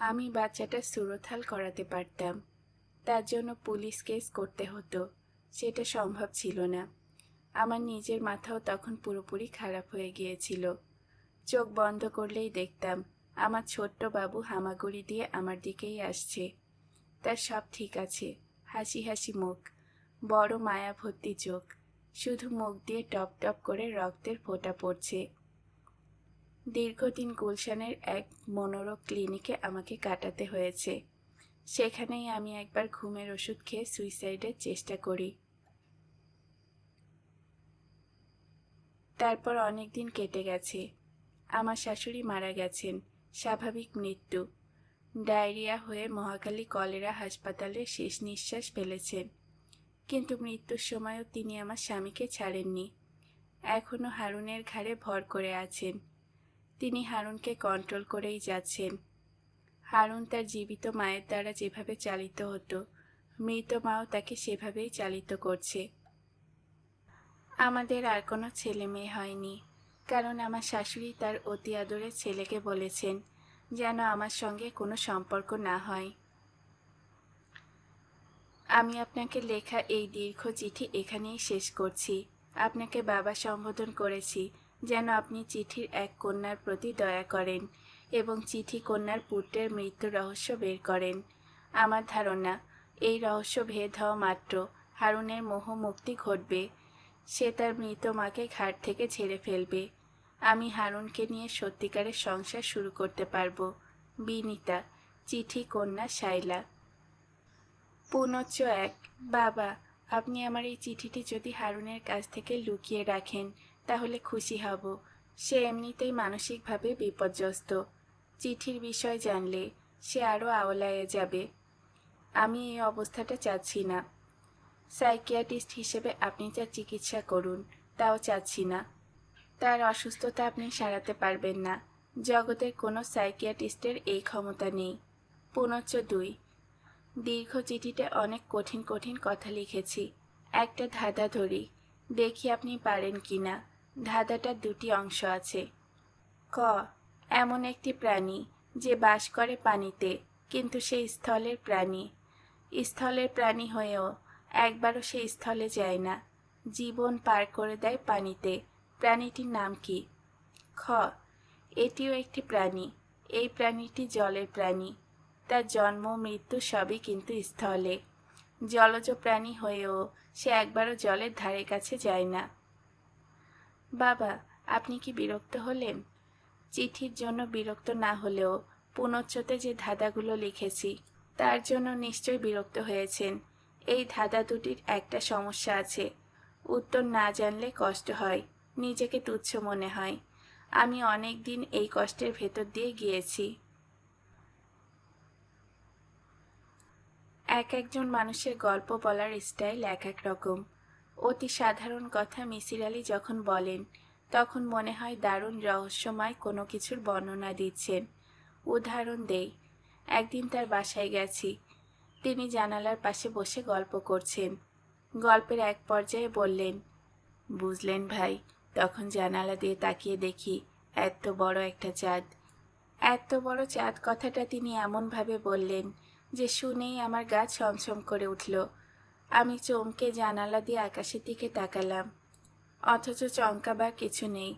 আমি বাচ্চাটা সুরথাল করাতে পারতাম। তার জন্য পুলিশ কেস করতে হতো। সেটা সম্ভব ছিল না। আমার নিজের মাথাও তখন পুরোপুরি খারাপ হয়ে গিয়েছিল। চোখ বন্ধ করলেই দেখতাম, আমার ছোট্ট বাবু হামাগুড়ি দিয়ে আমার দিকেই আসছে। তার সব ঠিক আছে, হাসি হাসি মুখ, বড় মায়া ভর্তি চোখ। শুধু মুখ দিয়ে টপ টপ করে রক্তের ফোঁটা পড়ছে। দীর্ঘদিন গুলশানের এক মনোরোগ ক্লিনিকে আমাকে কাটাতে হয়েছে। সেখানেই আমি একবার ঘুমের ওষুধ খেয়ে সুইসাইডের চেষ্টা করি। তারপর অনেক দিন কেটে গেছে। আমার শাশুড়ি মারা গেছেন। স্বাভাবিক মৃত্যু। ডায়রিয়া হয়ে মহাকালী কলেরা হাসপাতালে শেষ নিঃশ্বাস ফেলেছেন। কিন্তু মৃত্যুর সময়ও তিনি আমার স্বামীকে ছাড়েননি। এখনও হারুনের ঘাড়ে ভর করে আছেন। তিনি হারুনকে কন্ট্রোল করেই যাচ্ছেন। হারুন তার জীবিত মায়ের দ্বারা যেভাবে চালিত হতো, মৃত মাও তাকে সেভাবেই চালিত করছে। আমাদের আর কোনো ছেলে মেয়ে হয়নি, কারণ আমার শাশুড়ি তার অতি আদরের ছেলেকে বলেছেন যেন আমার সঙ্গে কোনো সম্পর্ক না হয়। আমি আপনাকে লেখা এই দীর্ঘ চিঠি এখানেই শেষ করছি। আপনাকে বাবা সম্বোধন করেছি। যেন আপনি চিঠির এক কন্যার প্রতি দয়া করেন এবং চিঠি কন্যার পুত্রের মৃত্যুর রহস্য বের করেন। আমার ধারণা, এই রহস্য ভেদ হওয়া মাত্র হারুনের মোহ মুক্তি ঘটবে। সে তার মৃত মাকে ঘাট থেকে ছেড়ে ফেলবে। আমি হারুনকে নিয়ে সত্যিকারের সংসার শুরু করতে পারব। বিনিতা, চিঠি কন্যা শাইলা পুনচ্চ এক, বাবা, আপনি আমার এই চিঠিটি যদি হারুনের কাছ থেকে লুকিয়ে রাখেন তাহলে খুশি হব। সে এমনিতেই মানসিকভাবে বিপর্যস্ত। চিঠির বিষয় জানলে সে আরও আওলায়ে যাবে। আমি এই অবস্থাটা চাচ্ছি না। সাইকিয়াট্রিস্ট হিসেবে আপনি যা চিকিৎসা করুন, তাও চাচ্ছি না। তার অসুস্থতা আপনি সারাতে পারবেন না। জগতের কোনো সাইকিয়াটিস্টের এই ক্ষমতা নেই। পুনচ্চ দুই। দীর্ঘ চিঠিতে অনেক কঠিন কঠিন কথা লিখেছি। একটা ধাঁধা ধরি। দেখি আপনি পারেন কি না ধাঁধাটার দুটি অংশ আছে। ক। এমন একটি প্রাণী যে বাস করে পানিতে, কিন্তু সে স্থলের প্রাণী। স্থলের প্রাণী হয়েও একবারও সে স্থলে যায় না। জীবন পার করে দেয় পানিতে। প্রাণীটির নাম কি? খ। এটিও একটি প্রাণী। এই প্রাণীটি জলের প্রাণী। তার জন্ম মৃত্যু সবই কিন্তু স্থলে। জলজ প্রাণী হয়েও সে একবারও জলের ধারে কাছে যায় না। বাবা, আপনি কি বিরক্ত হলেন? চিঠির জন্য বিরক্ত না হলেও পুনচ্ছতে যে ধাঁধাগুলো লিখেছি, তার জন্য নিশ্চয় বিরক্ত হয়েছেন। এই ধাঁধা দুটির একটা সমস্যা আছে। উত্তর না জানলে কষ্ট হয়, নিজেকে তুচ্ছ মনে হয়। আমি অনেক দিন এই কষ্টের ভেতর দিয়ে গিয়েছি। এক একজন মানুষের গল্প বলার স্টাইল এক এক রকম। অতি সাধারণ কথা মিসির আলী যখন বলেন, তখন মনে হয় দারুণ রহস্যময় কোনো কিছুর বর্ণনা দিচ্ছেন। উদাহরণ দেই, একদিন তার বাসায় গেছি। তিনি জানালার পাশে বসে গল্প করছেন। গল্পের এক পর্যায়ে বললেন, বুঝলেন ভাই, তখন জানালা দিয়ে তাকিয়ে দেখি এত বড় একটা চাঁদ। এত বড় চাঁদ কথাটা তিনি এমনভাবে বললেন যে শুনেই আমার গা ছমছম করে উঠল। আমি চমকে জানালা দিয়ে আকাশের দিকে তাকালাম। অথচ চমকাবার কিছু নেই।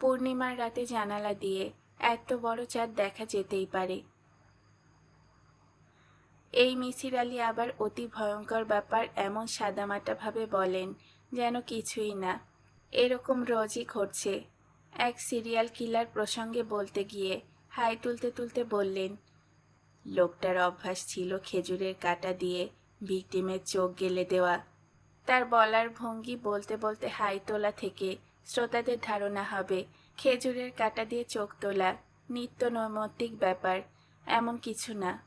পূর্ণিমার রাতে জানালা দিয়ে এত বড় চাঁদ দেখা যেতেই পারে। এই মিসির আলী আবার অতি ভয়ঙ্কর ব্যাপার এমন সাদামাটাভাবে বলেন যেন কিছুই না। এরকম রোজই ঘটছে। এক সিরিয়াল কিলার প্রসঙ্গে বলতে গিয়ে হাই তুলতে তুলতে বললেন লোকটার অভ্যাস ছিল খেজুরের কাটা দিয়ে ভিকটিমের চোখ গেলে দেওয়া। তার বলার ভঙ্গি বলতে বলতে হাই তোলা থেকে শ্রোতাদের ধারণা হবে, খেজুরের কাটা দিয়ে চোখ তোলা নিত্য নৈমিত্তিক ব্যাপার, এমন কিছু না।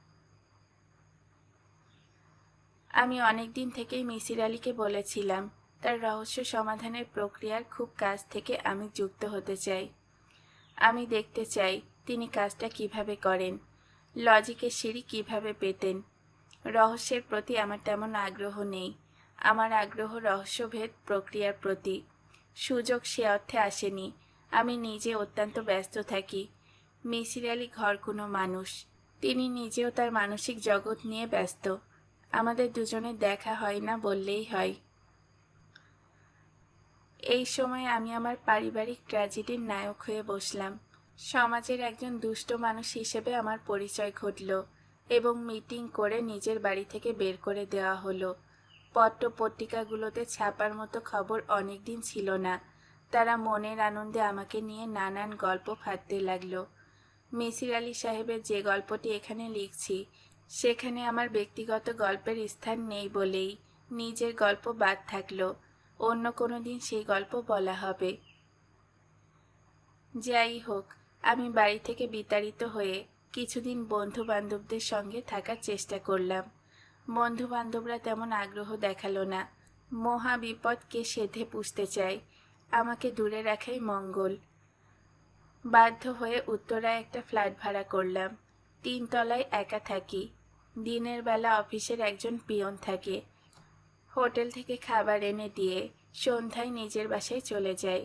আমি অনেক দিন থেকেই মিসির আলীকে বলেছিলাম, তার রহস্য সমাধানের প্রক্রিয়ার খুব কাজ থেকে আমি যুক্ত হতে চাই। আমি দেখতে চাই তিনি কাজটা কীভাবে করেন। লজিকের সিঁড়ি কীভাবে পেতেন? রহস্যের প্রতি আমার তেমন আগ্রহ নেই। আমার আগ্রহ রহস্যভেদ প্রক্রিয়ার প্রতি। সুযোগ সে অর্থে আসেনি। আমি নিজে অত্যন্ত ব্যস্ত থাকি। মিসির আলী ঘর কোনো মানুষ। তিনি নিজেও তার মানসিক জগৎ নিয়ে ব্যস্ত। আমাদের দুজনে দেখা হয় না বললেই হয়। এই সময় আমি আমার পারিবারিক ট্র্যাজেডির নায়ক হয়ে বসলাম। সমাজের একজন দুষ্ট মানুষ হিসেবে আমার পরিচয় ঘটল এবং মিটিং করে নিজের বাড়ি থেকে বের করে দেওয়া হলো। পত্র পত্রিকাগুলোতে ছাপার মতো খবর অনেক দিন ছিল না। তারা মনের আনন্দে আমাকে নিয়ে নানান গল্প ফাঁদতে লাগল। মিসির আলি সাহেবের যে গল্পটি এখানে লিখছি, সেখানে আমার ব্যক্তিগত গল্পের স্থান নেই বলেই নিজের গল্প বাদ থাকল। অন্য কোনো দিন সেই গল্প বলা হবে। যাই হোক আমি বাড়ি থেকে বিতাড়িত হয়ে কিছুদিন বন্ধু বান্ধবদের সঙ্গে থাকার চেষ্টা করলাম। বন্ধু বান্ধবরা তেমন আগ্রহ দেখাল না। মহা বিপদকে সেধে পুষতে চায়, আমাকে দূরে রাখাই মঙ্গল। বাধ্য হয়ে উত্তরায় একটা ফ্ল্যাট ভাড়া করলাম। তিনতলায় একা থাকি। দিনের বেলা অফিসের একজন পিয়ন থাকে। হোটেল থেকে খাবার এনে দিয়ে সন্ধ্যায় নিজের বাসায় চলে যাই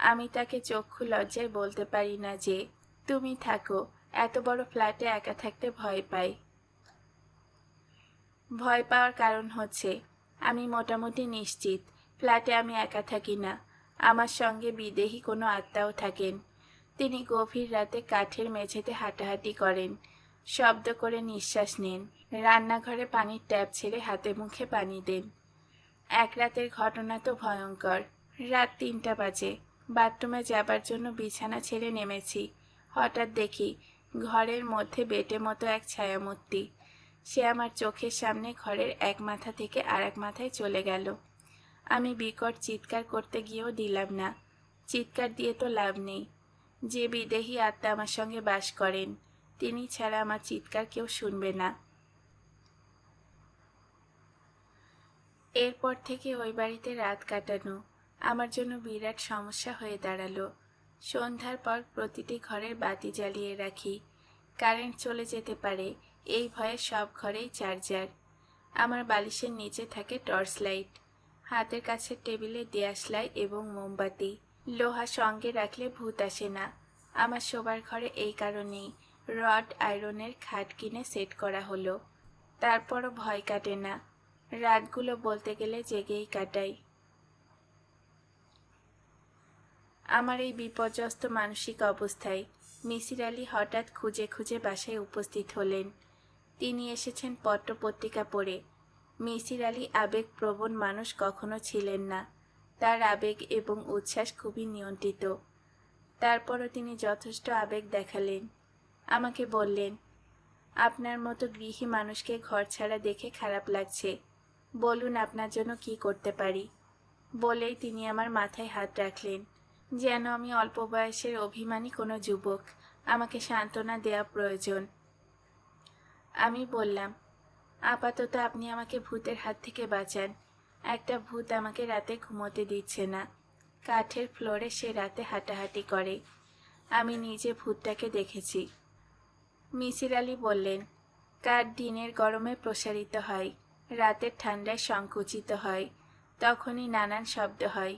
আমি তাকে চক্ষু লজ্জায় বলতে পারি না যে, তুমি থাকো, এত বড় ফ্ল্যাটে একা থাকতে ভয় পাই। ভয় পাওয়ার কারণ হচ্ছে, আমি মোটামুটি নিশ্চিত, ফ্ল্যাটে আমি একা থাকি না। আমার সঙ্গে বিদেহী কোনো আত্মাও থাকেন। তিনি গভীর রাতে কাঠের মেঝেতে হাঁটাহাঁটি করেন। শব্দ করে নিঃশ্বাস নেন। রান্নাঘরে পানির ট্যাপ ছেড়ে হাতে মুখে পানি দেন। এক রাতের ঘটনা তো ভয়ঙ্কর। রাত তিনটা বাজে। বাথরুমে যাবার জন্য বিছানা ছেড়ে নেমেছি। হঠাৎ দেখি ঘরের মধ্যে বেটে মতো এক ছায়ামূর্তি। সে আমার চোখের সামনে ঘরের এক মাথা থেকে আর এক মাথায় চলে গেল। আমি বিকট চিৎকার করতে গিয়েও দিলাম না। চিৎকার দিয়ে তো লাভ নেই। যে বিদেহী আত্মা আমার সঙ্গে বাস করেন, তিনি ছাড়া আমার চিৎকার কেউ শুনবে না। এরপর থেকে ওই বাড়িতে রাত কাটানো। আমার জন্য বিরাট সমস্যা হয়ে দাঁড়াল। সন্ধ্যার পর প্রতিটি ঘরের বাতি জ্বালিয়ে রাখি। কারেন্ট চলে যেতে পারে, এই ভয়ে সব ঘরেই চার্জার। আমার বালিশের নিচে থাকে টর্চ লাইট, হাতের কাছে টেবিলে দেয়াশলাই এবং মোমবাতি। লোহা সঙ্গে রাখলে ভূত আসে না। আমার শোবার ঘরে এই কারণেই রড আয়রনের খাট কিনে সেট করা হলো। তারপরও ভয় কাটে না। রাতগুলো বলতে গেলে জেগেই কাটাই। আমার এই বিপর্যস্ত মানসিক অবস্থায় মিসির আলী হঠাৎ খুঁজে খুঁজে বাসায় উপস্থিত হলেন। তিনি এসেছেন পত্রপত্রিকা পড়ে। মিসির আলী আবেগপ্রবণ মানুষ কখনো ছিলেন না। তার আবেগ এবং উচ্ছ্বাস খুবই নিয়ন্ত্রিত। তারপরও তিনি যথেষ্ট আবেগ দেখালেন। আমাকে বললেন, আপনার মতো গৃহী মানুষকে ঘর ছাড়া দেখে খারাপ লাগছে। বলুন আপনার জন্য কি করতে পারি? বলেই তিনি আমার মাথায় হাত রাখলেন। যেন আমি অল্প বয়সের অভিমানী কোনো যুবক। আমাকে সান্ত্বনা দেওয়া প্রয়োজন। আমি বললাম, আপাতত আপনি আমাকে ভূতের হাত থেকে বাঁচান। একটা ভূত আমাকে রাতে ঘুমোতে দিচ্ছে না। কাঠের ফ্লোরে সে রাতে হাঁটাহাঁটি করে। আমি নিজে ভূতটাকে দেখেছি। মিসির আলী বললেন, কাঠ দিনের গরমে প্রসারিত হয়, রাতের ঠান্ডায় সংকুচিত হয়, তখনই নানান শব্দ হয়।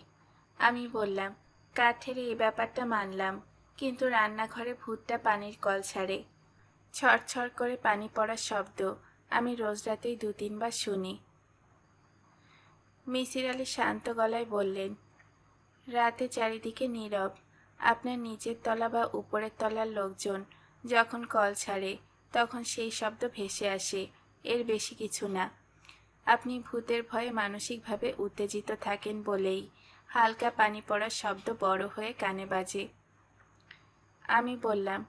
আমি বললাম কাঠের এই ব্যাপারটা মানলাম, কিন্তু রান্নাঘরে ভূতটা পানির কল ছাড়ে। ছড়ছড় করে পানি পড়ার শব্দ আমি রোজ রাতেই দু তিনবার শুনি। মিসির আলী শান্ত গলায় বললেন, রাতে চারিদিকে নীরব, আপনার নিচের তলা বা উপরের তলার লোকজন যখন কল ছাড়ে, তখন সেই শব্দ ভেসে আসে, এর বেশি কিছু না। আপনি ভূতের ভয়ে মানসিকভাবে উত্তেজিত থাকেন বলেই হালকা পানি পড়ার শব্দ বড় হয়ে কানে বাজে। আমি বললাম,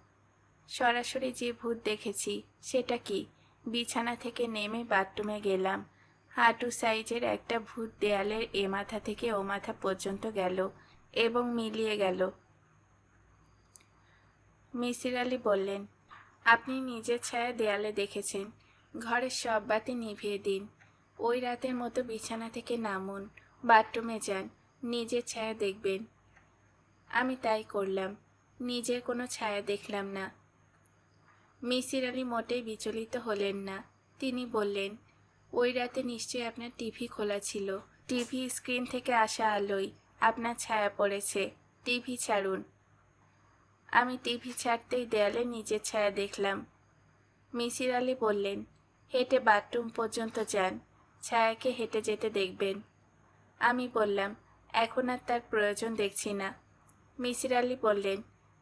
সরাসরি যে ভূত দেখেছি, সেটা কি? বিছানা থেকে নেমে বাথরুমে গেলাম। হাঁটু সাইজের একটা ভূত দেয়ালের এ মাথা থেকে ও মাথা পর্যন্ত গেল এবং মিলিয়ে গেল। মিসির আলী বললেন, আপনি নিজের ছায়া দেয়ালে দেখেছেন। ঘরের সব বাতি নিভিয়ে দিন। ওই রাতের মতো বিছানা থেকে নামুন। বাথরুমে যান। নিজের ছায়া দেখবেন। আমি তাই করলাম। নিজের কোনো ছায়া দেখলাম না। মিসির আলী মোটেই বিচলিত হলেন না। তিনি বললেন, ওই রাতে নিশ্চয়ই আপনার টিভি খোলা ছিল। টিভি স্ক্রিন থেকে আসা আলোয় আপনার ছায়া পড়েছে। টিভি ছাড়ুন। আমি টিভি ছাড়তেই দেয়ালে নিজের ছায়া দেখলাম। মিসির আলী বললেন, হেঁটে বাথরুম পর্যন্ত যান। ছায়াকে হেঁটে যেতে দেখবেন। আমি বললাম এখন আর তার প্রয়োজন দেখছি না। মিসির আলী বললেন,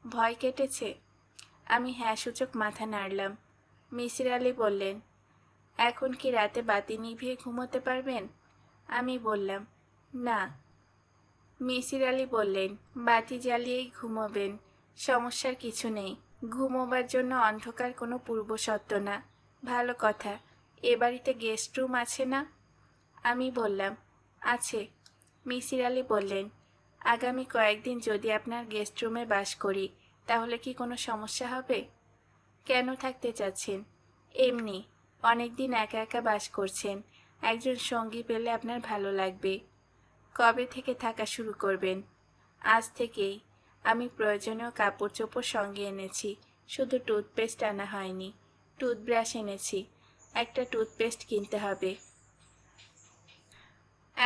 ভয় কেটেছে? আমি হ্যাঁ সূচক মাথা নাড়লাম। মিসির আলী বললেন, এখন কি রাতে বাতি নিভিয়ে ঘুমোতে পারবেন? আমি বললাম, না। মিসির আলী বললেন, বাতি জ্বালিয়েই ঘুমোবেন, সমস্যার কিছু নেই। ঘুমোবার জন্য অন্ধকার কোনো পূর্বশর্ত না। ভালো কথা, এ বাড়িতে গেস্ট রুম আছে না? আমি বললাম, আছে। মিসির আলী বললেন, আগামী কয়েকদিন যদি আপনার গেস্ট রুমে বাস করি, তাহলে কি কোনো সমস্যা হবে? কেন থাকতে চাচ্ছেন? এমনি, অনেকদিন একা একা বাস করছেন, একজন সঙ্গী পেলে আপনার ভালো লাগবে। কবে থেকে থাকা শুরু করবেন? আজ থেকেই, আমি প্রয়োজনীয় কাপড় চোপড় সঙ্গে এনেছি, শুধু টুথপেস্ট আনা হয়নি, টুথব্রাশ এনেছি, একটা টুথপেস্ট কিনতে হবে।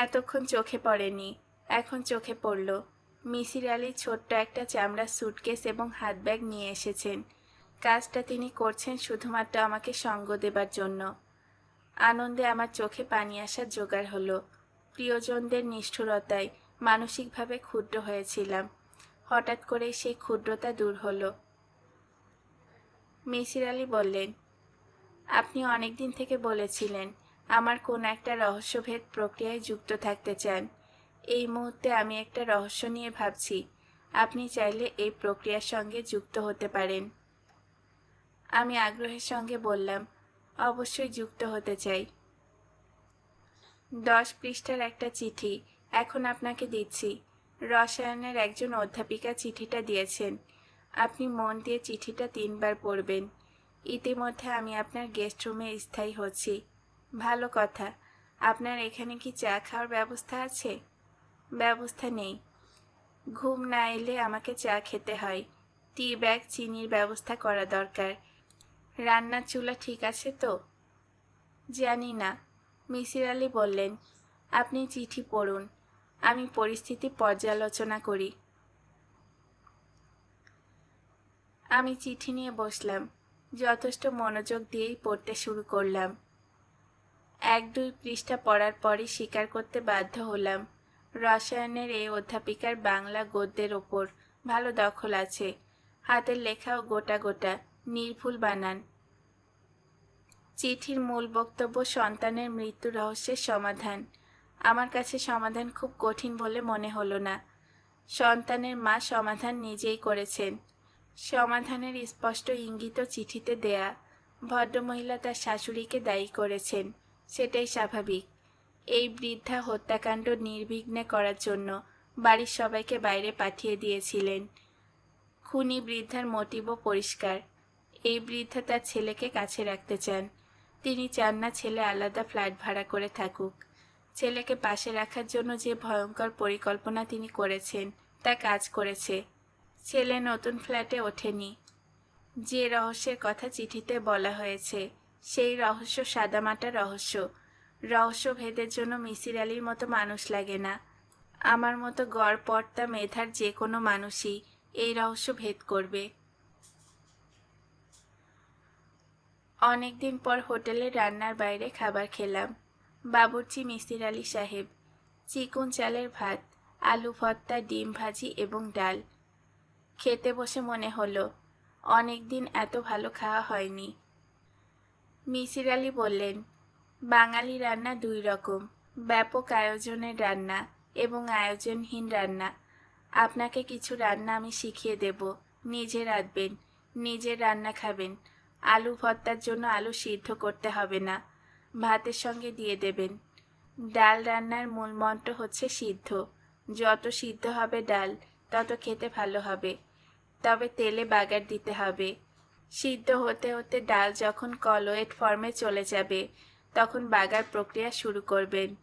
এতক্ষণ চোখে পড়েনি। এখন চোখে পড়ল। মিসির আলী ছোট্ট একটা চামড়ার সুটকেস এবং হাত ব্যাগ নিয়ে এসেছেন। কাজটা তিনি করছেন শুধুমাত্র আমাকে সঙ্গ দেবার জন্য। আনন্দে আমার চোখে পানি আসার জোগাড় হলো। প্রিয়জনদের নিষ্ঠুরতায় মানসিকভাবে ক্ষুদ্র হয়েছিলাম। হঠাৎ করে সেই ক্ষুদ্রতা দূর হলো। মিসির আলী বললেন, আপনি অনেক দিন থেকে বলেছিলেন আমার কোন একটা রহস্যভেদ প্রক্রিয়ায় যুক্ত থাকতে চান। এই মুহূর্তে আমি একটা রহস্য নিয়ে ভাবছি। আপনি চাইলে এই প্রক্রিয়ার সঙ্গে যুক্ত হতে পারেন। আমি আগ্রহের সঙ্গে বললাম, অবশ্যই যুক্ত হতে চাই। দশ পৃষ্ঠার একটা চিঠি এখন আপনাকে দিচ্ছি। রসায়নের একজন অধ্যাপিকা চিঠিটা দিয়েছেন। আপনি মন দিয়ে চিঠিটা তিনবার পড়বেন। ইতিমধ্যে আমি আপনার গেস্ট রুমে স্থায়ী হচ্ছি। ভালো কথা। আপনার এখানে কি চা খাওয়ার ব্যবস্থা আছে? ব্যবস্থা নেই। ঘুম না এলে আমাকে চা খেতে হয়। টি ব্যাগ, চিনির ব্যবস্থা করা দরকার। রান্নার চুলা ঠিক আছে তো? জানি না। মিসির আলী বললেন, আপনি চিঠি পড়ুন। আমি পরিস্থিতি পর্যালোচনা করি। আমি চিঠি নিয়ে বসলাম। যথেষ্ট মনোযোগ দিয়েই পড়তে শুরু করলাম। এক দুই পৃষ্ঠা পড়ার পরই স্বীকার করতে বাধ্য হলাম। রসায়নের এই অধ্যাপিকার বাংলা গদ্যের ওপর ভালো দখল আছে। হাতের লেখাও গোটা গোটা, নির্ভুল বানান। চিঠির মূল বক্তব্য সন্তানের মৃত্যু রহস্যের সমাধান। আমার কাছে সমাধান খুব কঠিন বলে মনে হলো না। সন্তানের মা সমাধান নিজেই করেছেন। সমাধানের স্পষ্ট ইঙ্গিত চিঠিতে দেয়া। ভদ্রমহিলা তার শাশুড়িকে দায়ী করেছেন। সেটাই স্বাভাবিক। এই বৃদ্ধা হত্যাকাণ্ড নির্বিঘ্নে করার জন্য বাড়ির সবাইকে বাইরে পাঠিয়ে দিয়েছিলেন। খুনি বৃদ্ধার মোটিভও পরিষ্কার। এই বৃদ্ধা তার ছেলেকে কাছে রাখতে চান। তিনি চান না ছেলে আলাদা ফ্ল্যাট ভাড়া করে থাকুক। ছেলেকে পাশে রাখার জন্য যে ভয়ঙ্কর পরিকল্পনা তিনি করেছেন, তা কাজ করেছে। ছেলে নতুন ফ্ল্যাটে ওঠেনি। যে রহস্যের কথা চিঠিতে বলা হয়েছে সেই রহস্য সাদামাটা রহস্য। রহস্য ভেদের জন্য মিসির আলীর মতো মানুষ লাগে না। আমার মতো গড় পর্তা মেধার যে কোনো মানুষই এই রহস্য ভেদ করবে। অনেকদিন পর হোটেলে রান্নার বাইরে খাবার খেলাম। বাবুর্চি মিসির আলী সাহেব, চিকুন চালের ভাত, আলু ভর্তা, ডিম ভাজি এবং ডাল। খেতে বসে মনে হলো অনেক দিন এত ভালো খাওয়া হয়নি। মিসির আলী বললেন, বাঙালি রান্না দুই রকম, ব্যাপক আয়োজনের রান্না এবং আয়োজনহীন রান্না। আপনাকে কিছু রান্না আমি শিখিয়ে দেব। নিজে রাঁধবেন নিজের রান্না খাবেন। আলু ভর্তার জন্য আলু সিদ্ধ করতে হবে না, ভাতের সঙ্গে দিয়ে দেবেন। ডাল রান্নার মূল মন্ত্র হচ্ছে সিদ্ধ। যত সিদ্ধ হবে ডাল, তত খেতে ভালো হবে। তবে তেলে বাগার দিতে হবে। সিদ্ধ হতে হতে ডাল যখন কলোয়েট ফর্মে চলে যাবে, তখন বাগার প্রক্রিয়া শুরু করবেন।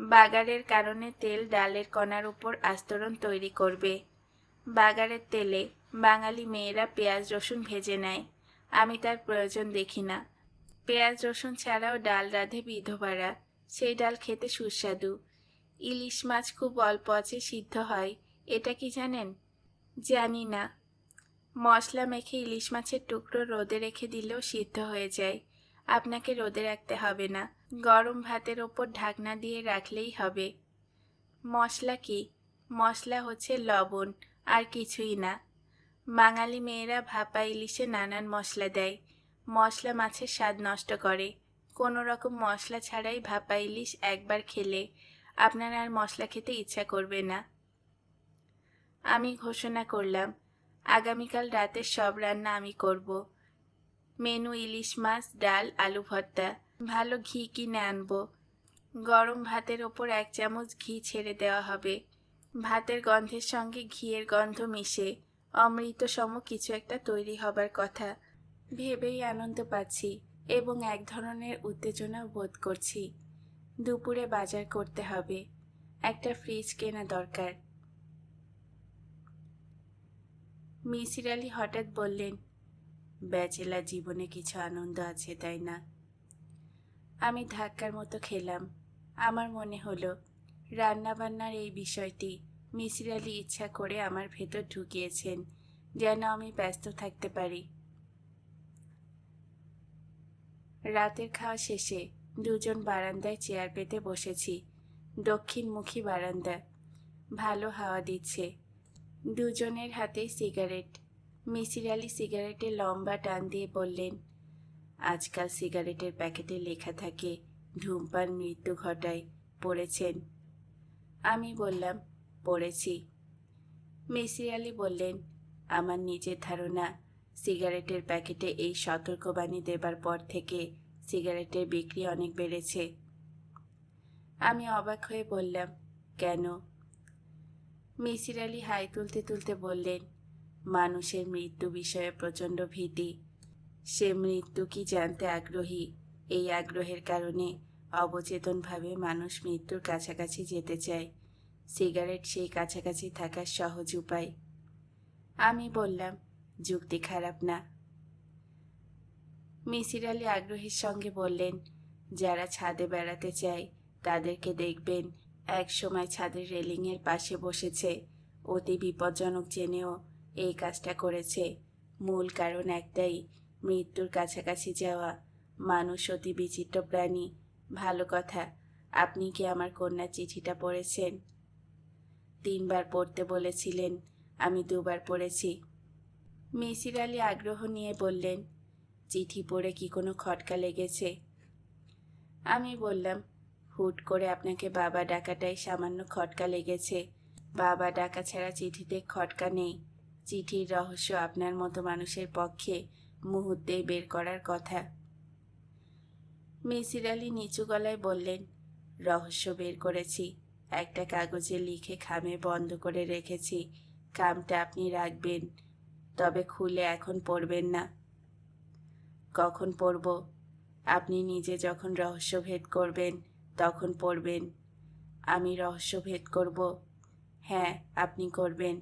বাগারের কারণে তেল ডালের কণার উপর আস্তরণ তৈরি করবে। বাগারের তেলে বাঙালি মেয়েরা পেঁয়াজ, রসুন ভেজে নেয়। আমি তার প্রয়োজন দেখি না। পেঁয়াজ, রসুন ছাড়াও ডাল রাঁধে বিধবারা। সেই ডাল খেতে সুস্বাদু। ইলিশ মাছ খুব অল্প আছে, সিদ্ধ হয়। এটা কি জানেন? জানি না। মশলা মেখে ইলিশ মাছের টুকরো রোদে রেখে দিলেও সিদ্ধ হয়ে যায়। আপনাকে রোদে রাখতে হবে না। গরম ভাতের ওপর ঢাকনা দিয়ে রাখলেই হবে। মশলা কি? মশলা হচ্ছে লবণ, আর কিছুই না। বাঙালি মেয়েরা ভাপা ইলিশে নানান মশলা দেয়। মশলা মাছের স্বাদ নষ্ট করে। কোনো রকম মশলা ছাড়াই ভাপা ইলিশ একবার খেলে আপনার আর মশলা খেতে ইচ্ছা করবে না। আমি ঘোষণা করলাম আগামীকাল রাতের সব রান্না আমি করব। মেনু ইলিশ মাছ, ডাল, আলু ভর্তা। ভালো ঘি কিনে আনব। গরম ভাতের ওপর এক চামচ ঘি ছেড়ে দেওয়া হবে। ভাতের গন্ধের সঙ্গে ঘিয়ের গন্ধ মিশে অমৃত সম কিছু একটা তৈরি হবার কথা। ভেবেই আনন্দ পাচ্ছি এবং এক ধরনের উত্তেজনা বোধ করছি। দুপুরে বাজার করতে হবে। একটা ফ্রিজ কেনা দরকার। মিসির আলি হঠাৎ বললেন, ব্যাচেলার জীবনে কিছু আনন্দ আছে, তাই না? আমি ধাক্কার মতো খেলাম। আমার মনে হলো, রান্নাবান্নার এই বিষয়টি মিসির আলি ইচ্ছা করে আমার ভেতর ঢুকিয়েছেন, যেন আমি ব্যস্ত থাকতে পারি। রাতের খাওয়া শেষে দুজন বারান্দায় চেয়ার পেতে বসেছি, দক্ষিণমুখী বারান্দা। ভালো হাওয়া দিচ্ছে। দুজনের হাতে সিগারেট। মিসির আলি সিগারেটে লম্বা টান দিয়ে বললেন, আজকাল সিগারেটের প্যাকেটে লেখা থাকে, ধূমপান মৃত্যু ঘটায়, পড়েছেন। আমি বললাম, পড়েছি। মিসির আলি বললেন, আমার নিজের ধারণা, সিগারেটের প্যাকেটে এই সতর্কবাণী দেবার পর থেকে সিগারেটের বিক্রি অনেক বেড়েছে। আমি অবাক হয়ে বললাম, কেন? মিসির আলি হাই তুলতে তুলতে বললেন, মানুষের মৃত্যু বিষয়ে প্রচণ্ড ভীতি। সে মৃত্যু কি জানতে আগ্রহী? এই আগ্রহের কারণে অবচেতনভাবে মানুষ মৃত্যুর কাছাকাছি যেতে চায়। সিগারেট সেই কাছাকাছি থাকার সহজ উপায়। আমি বললাম, যুক্তি খারাপ না। মিসির আলী আগ্রহের সঙ্গে বললেন, যারা ছাদে বেড়াতে চায়, তাদেরকে দেখবেন এক সময় ছাদের রেলিংয়ের পাশে বসেছে। অতি বিপজ্জনক জেনেও এই কাজটা করেছে। মূল কারণ একটাই, মৃত্যুর কাছাকাছি যাওয়া। মানুষ অতি বিচিত্র প্রাণী। ভালো কথা, আপনি কি আমার কন্যার চিঠিটা পড়েছেন? তিনবার পড়তে বলেছিলেন, আমি দুবার পড়েছি। মিসির আলী আগ্রহ নিয়ে বললেন, চিঠি পড়ে কি কোনো খটকা লেগেছে? আমি বললাম হুট করে আপনাকে বাবা ডাকাটাই সামান্য খটকা লেগেছে। বাবা ডাকা ছাড়া চিঠিতে খটকা নেই। চিঠির রহস্য আপনার মতো মানুষের পক্ষে মুহূর্তেই বের করার কথা। মিসির আলী নিচু গলায় বললেন, রহস্য বের করেছি। একটা কাগজে লিখে খামে বন্ধ করে রেখেছি। খামটা আপনি রাখবেন, তবে খুলে এখন পড়বেন না। কখন পড়ব? আপনি নিজে যখন রহস্য ভেদ করবেন তখন পড়বেন। আমি রহস্য ভেদ করব। হ্যাঁ আপনি করবেন।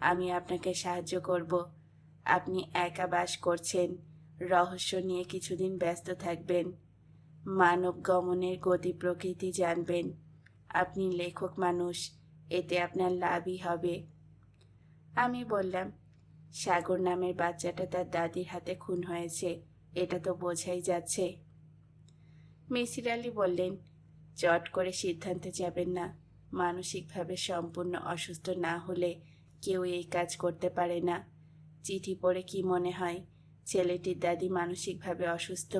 আমি আপনাকে সাহায্য করব। আপনি একা বাস করছেন। রহস্য নিয়ে কিছুদিন ব্যস্ত থাকবেন। মানব গমনের গতি প্রকৃতি জানবেন। আপনি লেখক মানুষ, এতে আপনার লাভই হবে। আমি বললাম, সাগর নামের বাচ্চাটা তার দাদির হাতে খুন হয়েছে। এটা তো বোঝাই যাচ্ছে। মিসির আলী বললেন চট করে সিদ্ধান্তে যাবেন না। মানসিকভাবে সম্পূর্ণ অসুস্থ না হলে কেউ এই কাজ করতে পারে না। চিঠি পড়ে কি মনে হয়? ছেলেটির দাদি মানসিকভাবে অসুস্থ?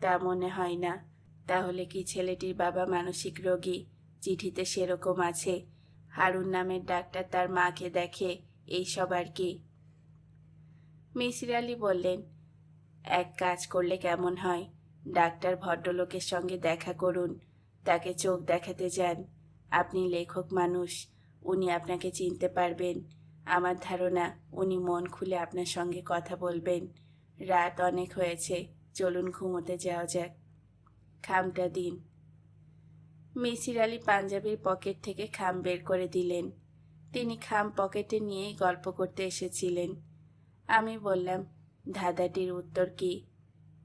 তা মনে হয় না। তাহলে কি ছেলেটির বাবা মানসিক রোগী? চিঠিতে সেরকম আছে। হারুন নামের ডাক্তার তার মাকে দেখে, এই সব আর কি। মিসির আলী বললেন, এক কাজ করলে কেমন হয়? ডাক্তার ভদ্রলোকের সঙ্গে দেখা করুন। তাকে চোখ দেখাতে যান। আপনি লেখক মানুষ, উনি আপনাকে চিনতে পারবেন। আমার ধারণা, উনি মন খুলে আপনার সঙ্গে কথা বলবেন। রাত অনেক হয়েছে, চলুন ঘুমোতে যাওয়া যাক। খামটা দিন। মিসির আলী পাঞ্জাবির পকেট থেকে খাম বের করে দিলেন। তিনি খাম পকেটে নিয়েই গল্প করতে এসেছিলেন। আমি বললাম, ধাঁধাটির উত্তর কি?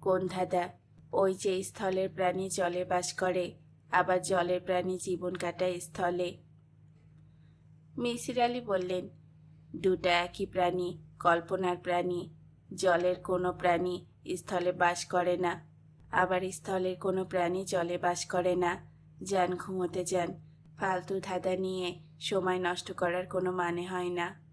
কোন ধাঁধা? ওই যে স্থলের প্রাণী জলে বাস করে, আবার জলের প্রাণী জীবন কাটায় স্থলে। মিসির আলী বললেন, দুটা একই প্রাণী, কল্পনার প্রাণী। জলের কোনো প্রাণী স্থলে বাস করে না, আবার স্থলের কোনো প্রাণী জলে বাস করে না। যান, ঘুমোতে যান। ফালতু ধাঁধা নিয়ে সময় নষ্ট করার কোনো মানে হয় না।